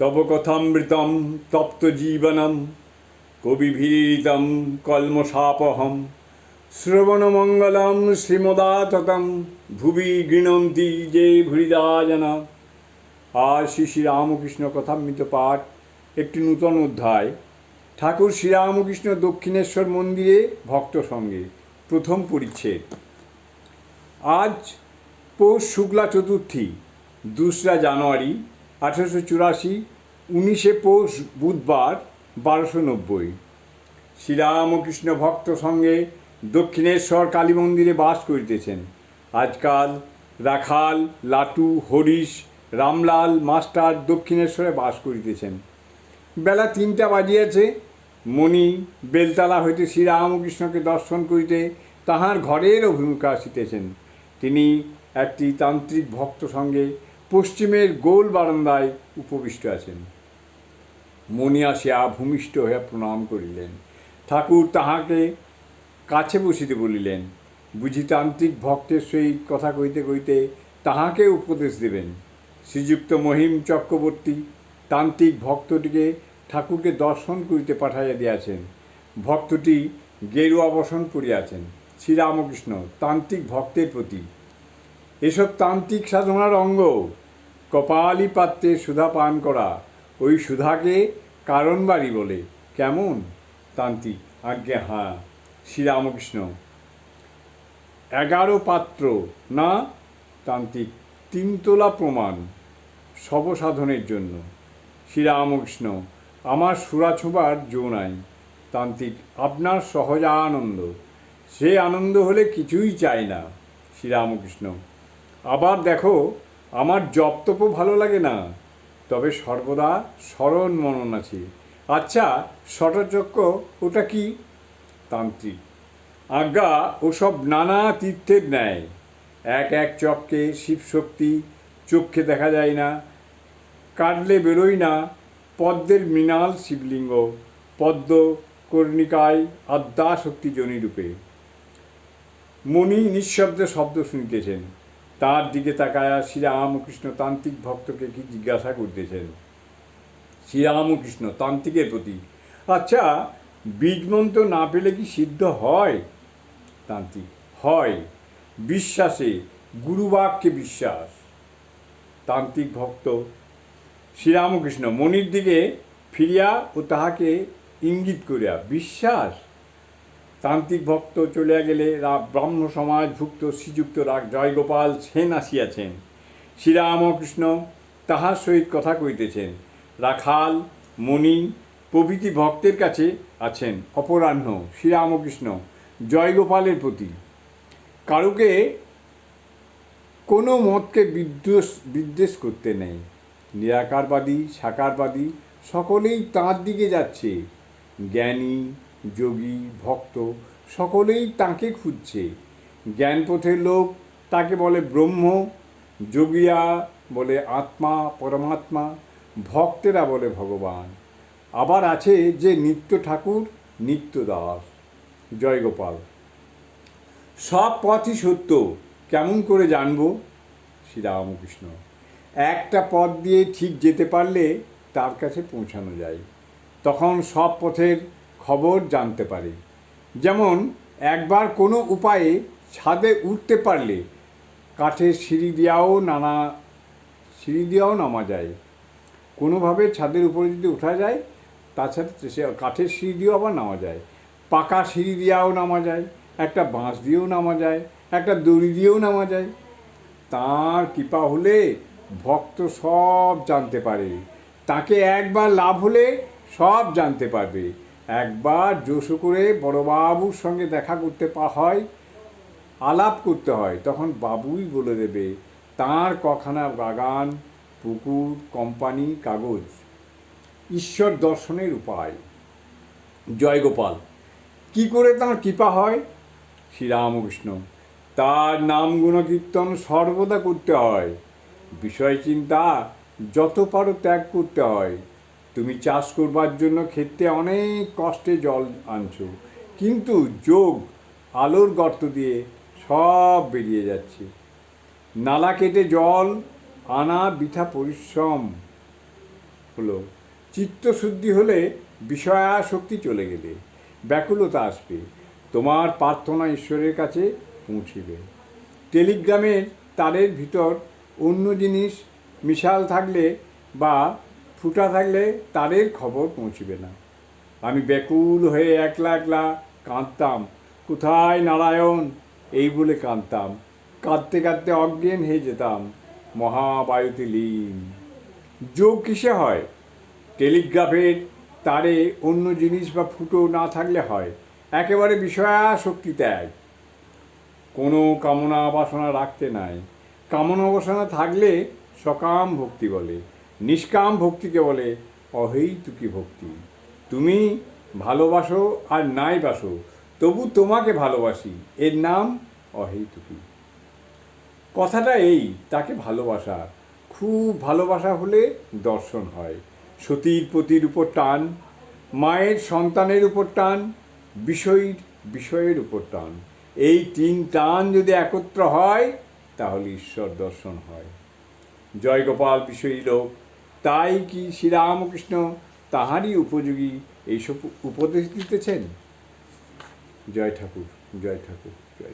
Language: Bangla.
তব কথামৃতম তপ্ত জীবনম কবিভীরিতম কলমশাপহম শ্রবণমঙ্গলম শ্রীমদাততম ভুবি গৃণন্তি যে ভুরিদা জানা আর শ্রী শ্রীরামকৃষ্ণ কথামৃত পাঠ, একটি নূতন অধ্যায়। ঠাকুর শ্রীরামকৃষ্ণ দক্ষিণেশ্বর মন্দিরে ভক্ত সঙ্গে, প্রথম পরিচ্ছেদ। আজ পৌষ শুক্লা চতুর্থী, দোসরা জানুয়ারি আঠেরোশো চুরাশি, উনিশে পৌষ বুধবার, বারোশো নব্বই। শ্রীরামকৃষ্ণ ভক্ত সঙ্গে দক্ষিণেশ্বর কালী মন্দিরে বাস করিতেছেন। আজকাল রাখাল, লাটু, হরিশ, রামলাল, মাস্টার দক্ষিণেশ্বরে বাস করিতেছেন। বেলা তিনটা বাজিয়াছে, মণি বেলতলা হইতে শ্রীরামকৃষ্ণকে দর্শন করিতে তাহার ঘরের অভিমুখে আসিতেছেন। তিনি একটি তান্ত্রিক ভক্ত সঙ্গে পশ্চিমের গোল বারান্দায় উপবিষ্ট আছেন। মণি আসিয়া ভূমিষ্ঠ হইয়া প্রণাম করিলেন। ঠাকুর তাহাকে কাছে বসিতে বলিলেন বুঝি তান্ত্রিক ভক্তের সহিত কথা কইতে কইতে তাহাকে উপদেশ দেবেন। শ্রীযুক্ত মহিম চক্রবর্তী তান্ত্রিক ভক্তটিকে ঠাকুরকে দর্শন করিতে পাঠাইয়া দিয়াছেন। ভক্তটি গেরুয়া বসন করিয়াছেন শ্রীরামকৃষ্ণ তান্ত্রিক ভক্তের প্রতি এসব তান্ত্রিক সাধনার অঙ্গ। কপালি পাত্রে সুধা পান করা। ওই সুধাকে কারণবাড়ি বলে। কেমন? তান্ত্রিক আজ্ঞা হ্যাঁ শ্রীরামকৃষ্ণ। এগারো পাত্র, না? তান্ত্রিক, তিনতলা প্রমাণ সবসাধনের জন্য। শ্রীরামকৃষ্ণ, আমার সুরা ছোবার জো নাই। তান্ত্রিক, আপনার সহজা আনন্দ সে আনন্দ হলে কিছুই চাই না। শ্রীরামকৃষ্ণ আবার দেখো, আমার জপতপ ভালো লাগে না। তবে সর্বদা স্মরণ মনন আছে। আচ্ছা ষটচক্র ওটা কি? তান্ত্রিক। আজ্ঞা, ওসব নানা তীর্থের ন্যায়। এক এক চক্রে শিবশক্তি চক্ষে দেখা যায় না। কাটলে বেরোয় না। পদ্মের মৃণাল শিবলিঙ্গ। পদ্ম, কর্ণিকায় আদ্যাশক্তি জনিরূপে মণি নিঃশব্দে শব্দ শুনিতেছেন। তার দিকে তাকায়া শ্রীরামকৃষ্ণ তান্ত্রিক ভক্তকে কি জিজ্ঞাসা করতেছেন? শ্রীরামকৃষ্ণ তান্ত্রিকের প্রতি আচ্ছা বীজমন্ত্র না পেলে কি সিদ্ধ হয়? তান্ত্রিক, হয়, বিশ্বাসে, গুরুবাক্যে বিশ্বাস। তান্ত্রিক ভক্ত, শ্রীরামকৃষ্ণ মনির দিকে ফিরিয়া ও তাহাকে ইঙ্গিত করিয়া, বিশ্বাস? তান্ত্রিক ভক্ত চলিয়া গেলে রা- ব্রাহ্ম সমাজভুক্ত শ্রীযুক্ত রাগ জয়গোপাল সেন আসিয়াছেন। শ্রীরামকৃষ্ণ তাহার সহিত কথা কইতেছেন রাখাল মণি প্রভৃতি ভক্তের কাছে আছেন অপরাহ্ন শ্রীরামকৃষ্ণ জয়গোপালের প্রতি। কারুকে কোনো মতকে বিদ্বেষ বিদ্বেষ করতে নেই। নিরাকারবাদী, সাকারবাদী সকলেই তাঁর দিকে যাচ্ছে। জ্ঞানী যোগী, ভক্ত, সকলেই তাঁকে খুঁজছে। জ্ঞানপথের লোক তাকে বলে ব্রহ্ম, যোগীরা বলে আত্মা, পরমাত্মা, ভক্তেরা বলে ভগবান। আবার আছে যে নিত্য ঠাকুর, নিত্য দাস। জয়গোপাল সব পথই সত্য, কেমন করে জানব? শ্রীরামকৃষ্ণ। একটা পথ দিয়ে ঠিক যেতে পারলে তার কাছে পৌঁছানো যায়। তখন সব পথের খবর জানতে পারে। যেমন, একবার কোনো উপায়ে ছাদে উঠতে পারলে কাঠের সিঁড়ি দিয়াও নানা, সিঁড়ি দিয়াও নামা যায়। কোনোভাবে ছাদের উপরে যদি ওঠা যায় তাছাড়া সে কাঠের সিঁড়ি দিয়েও আবার নামা যায়। পাকা সিঁড়ি দিয়েও নামা যায়, একটা বাঁশ দিয়েও নামা যায়, একটা দড়ি দিয়েও নামা যায়। তার কৃপা হলে ভক্ত সব জানতে পারে। তাকে একবার লাভ হলে সব জানতে পারবে। একবার জোশো করে বড়বাবুর সঙ্গে দেখা করতে পা হয়, আলাপ করতে হয়, তখন বাবুই বলে দেবে, তাঁর কখানা বাগান, পুকুর, কোম্পানি, কাগজ, ঈশ্বর দর্শনের উপায়। জয়গোপাল কি করে তাঁর কৃপা হয়? শ্রীরামকৃষ্ণ, তার নাম গুণকীর্তন সর্বদা করতে হয়। বিষয় চিন্তা যত পারো ত্যাগ করতে হয়। তুমি চাষ করবার জন্য ক্ষেত্রে অনেক কষ্টে জল আনছো। কিন্তু যোগ আলোর গর্ত দিয়ে সব বেরিয়ে যাচ্ছে। নালা কেটে জল আনা বৃথা পরিশ্রম হলো। চিত্তশুদ্ধি হলে বিষয়াসক্তি চলে গেলে, ব্যাকুলতা আসবে। তোমার প্রার্থনা ঈশ্বরের কাছে পৌঁছিবে। টেলিগ্রামের তারের ভিতর অন্য জিনিস, মিশাল থাকলে বা ফুটা থাকলে তারের খবর পৌঁছিবে না। আমি ব্যাকুল হয়ে একলা একলা কাঁদতাম। কোথায় নারায়ণ? এই বলে কাঁদতাম। কাঁদতে কাঁদতে অজ্ঞান হয়ে যেতাম। মহাবায়ুতে লীন। যোগ কিসে হয়? টেলিগ্রাফের তারে অন্য জিনিস বা ফুটো না থাকলে হয়। একেবারে বিষয়াসক্তি ত্যাগ। কোনো কামনা বাসনা রাখতে নাই। কামনা বাসনা থাকলে সকাম ভক্তি বলে। নিষ্কাম ভক্তিকে বলে অহৈতুকী ভক্তি। তুমি ভালোবাসো আর নাই বাসো, তবু তোমাকে ভালোবাসি, এর নাম অহৈতুকী। কথাটা এই, তাকে ভালোবাসা। খুব ভালোবাসা হলে দর্শন হয়। সতীর পতির উপর টান, মায়ের সন্তানের উপর টান, বিষয়ীর বিষয়ের উপর টান। এই তিন টান যদি একত্র হয়, তাহলে ঈশ্বর দর্শন হয়। জয়গোপাল বিষয়ী লোক তাই কি শ্রীরামকৃষ্ণ তাহারই উপযোগী এইসব উপদেশ দিতেছেন? জয় ঠাকুর জয় ঠাকুর জয়